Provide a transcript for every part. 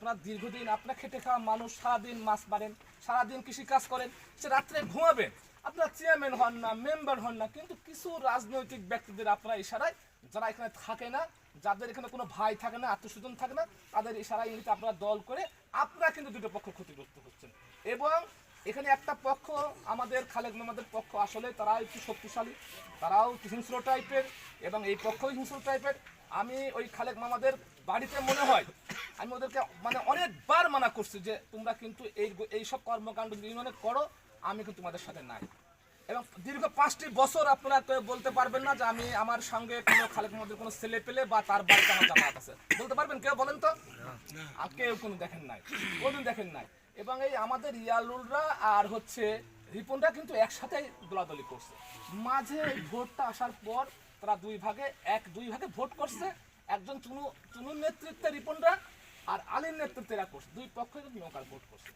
আপনার দীর্ঘদিন আপনার খেটে খাওয়া মানুষ সারাদিন মাছ মারেন, সারাদিন কৃষি কাজ করেন, সে রাত্রে ঘুমাবেন। আপনার চেয়ারম্যান হন না মেম্বার হন না, কিন্তু কিছু রাজনৈতিক ব্যক্তিদের আপনারা ইশারায় যারা এখানে থাকে না, যাদের এখানে কোনো ভাই থাকে না আত্মস্বজন থাকে না, তাদের ইশারায় ইঙ্গিতে আপনারা দল করে আপনারা কিন্তু দুটো পক্ষ ক্ষতিগ্রস্ত হচ্ছেন। এবং এখানে একটা পক্ষ আমাদের খালেদ মোহাম্মদের পক্ষ আসলে তারা একটু শক্তিশালী, তারাও হিংস্র টাইপের এবং এই পক্ষও হিংস্র টাইপের আমি ওই খালেক মামাদের বাড়িতে মনে হয়, আমি ওদেরকে মানে অনেকবার মানা করছি যে তোমরা কিন্তু এই এইসব কর্মকাণ্ড ইউনিয়নে করো, আমি কিন্তু তোমাদের সাথে নাই। এবং দীর্ঘ পাঁচটি বছর আপনারা কেউ বলতে পারবেন না যে আমি আমার সঙ্গে কোনো খালেক মোহাম্মদের কোনো ছেলে পেলে বা তার বাড়িতে আমার জামাত আছে। বলতে পারবেন কেউ বলেন তো? আর কেউ কোনো দেখেন নাই, কোনদিন দেখেন নাই। এবং এই আমাদের ইয়ালুলরা আর হচ্ছে রিপনরা কিন্তু একসাথে দোলাদলি করছে। মাঝে ভোটটা আসার পর তারা দুই ভাগে, এক, দুই ভাগে ভোট করছে। একজন চুনু, চুনুর নেতৃত্বে রিপনরা আর আলীর নেতৃত্বে এরা করছে। দুই পক্ষে নৌকার ভোট করছে।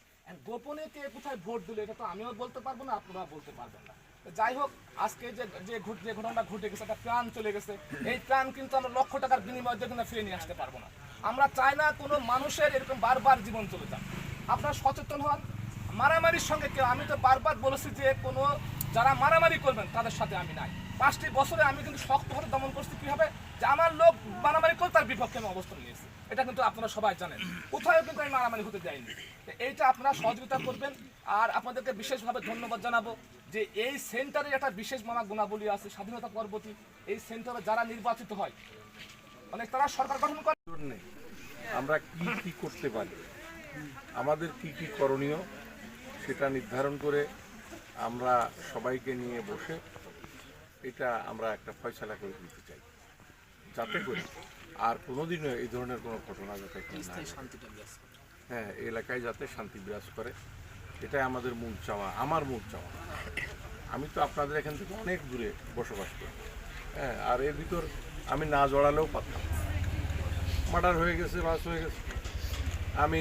গোপনে কে কোথায় ভোট দিল, এটা তো আমিও বলতে পারব না আপনারা বলতে পারবেন না। যাই হোক, আজকে যে যে ঘট, যে ঘটনাটা ঘটে গেছে, একটা প্রাণ চলে গেছে। এই প্রাণ কিন্তু আমরা লক্ষ টাকার বিনিময়ে কিন্তু ফিরে নিয়ে আসতে পারব না। আমরা চাই না কোনো মানুষের এরকম বারবার জীবন চলে যাক। আপনারা সচেতন হন। মারামারির সঙ্গে কেউ, আমি তো বারবার বলেছি যে কোনো যারা মারামারি করবেন, তাদের সাথে আমি নাই। পাঁচটি বছরে আমি কিন্তু শক্তভাবে দমন করছি কীভাবে? যে আমার লোক মারামারি করে তার বিপক্ষে আমি অবস্থান নিয়েছি। এটা কিন্তু আপনারা সবাই জানেন। কোথাও কিন্তু আমি মারামারি হতে যাইনি এইটা আপনারা সহযোগিতা করবেন। আর আপনাদেরকে বিশেষভাবে ধন্যবাদ জানাব যে এই সেন্টারে একটা বিশেষ মানা গুণাবলী আছে, স্বাধীনতা পরবর্তী। এই সেন্টারে যারা নির্বাচিত হয় মানে তারা সরকার গঠন করে আমরা কি কি করতে পারি? আমাদের কি কি করণীয়? সেটা নির্ধারণ করে আমরা সবাইকে নিয়ে বসে এটা আমরা একটা ফয়সালা করে দিতে চাই। যাতে করে আর কোনোদিনও এই ধরনের কোনো ঘটনা যাতে। হ্যাঁ এলাকায় যাতে শান্তি বিরাজ করে। এটাই আমাদের মূল চাওয়া, আমার মূল চাওয়া। আমি তো আপনাদের এখান থেকে অনেক দূরে বসবাস করি। হ্যাঁ আর এর ভিতর আমি না জড়ালেও পারতাম। মার্ডার হয়ে গেছে, বাস হয়ে গেছে। আমি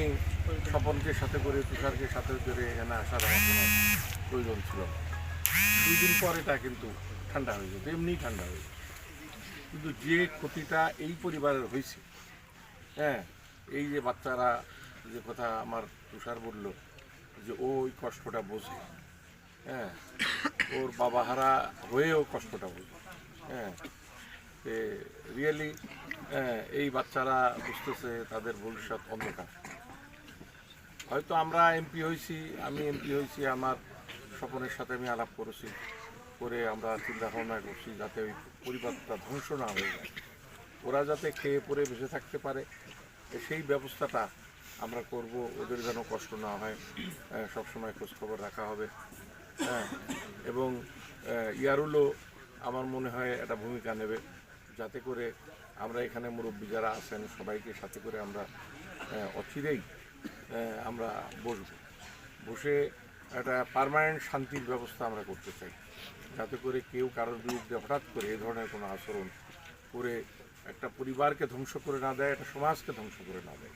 স্বপনকে সাথে করে, তুষারকে সাথে করে এখানে আসার আমার প্রয়োজন ছিল। দুই দিন পর এটা কিন্তু ঠান্ডা হয়ে গেছে এমনি ঠান্ডা হয়ে কিন্তু যে ক্ষতিটা এই পরিবারের হয়েছে হ্যাঁ এই যে বাচ্চারা যে কথা আমার তুষার বলল, যে ও ওই কষ্টটা বোঝে হ্যাঁ ওর বাবাহারা হয়েও কষ্টটা বোঝে হ্যাঁ রিয়েলি এই বাচ্চারা বুঝতেছে তাদের ভবিষ্যৎ অন্ধকার হয়তো আমরা এমপি হয়েছি, আমি এমপি হয়েছি, আমার স্বপনের সাথে আমি আলাপ করেছি, করে আমরা চিন্তা ভাবনা করছি যাতে ওই পরিবারটা ধ্বংস না হয়ে যায়। ওরা যাতে খেয়ে পরে বেঁচে থাকতে পারে সেই ব্যবস্থাটা আমরা করব, ওদের যেন কষ্ট না হয় সবসময় খোঁজখবর রাখা হবে। হ্যাঁ এবং ইয়ারুলও আমার মনে হয় একটা ভূমিকা নেবে, যাতে করে আমরা এখানে মুরব্বী যারা আছেন, সবাইকে সাথে করে আমরা অচিরেই আমরা বসব। বসে একটা পারমানেন্ট শান্তির ব্যবস্থা আমরা করতে চাই। যাতে করে কেউ কারোর বিরুদ্ধে হঠাৎ করে এ ধরনের কোনো আচরণ করে একটা পরিবারকে ধ্বংস করে না দেয়, একটা সমাজকে ধ্বংস করে না দেয়।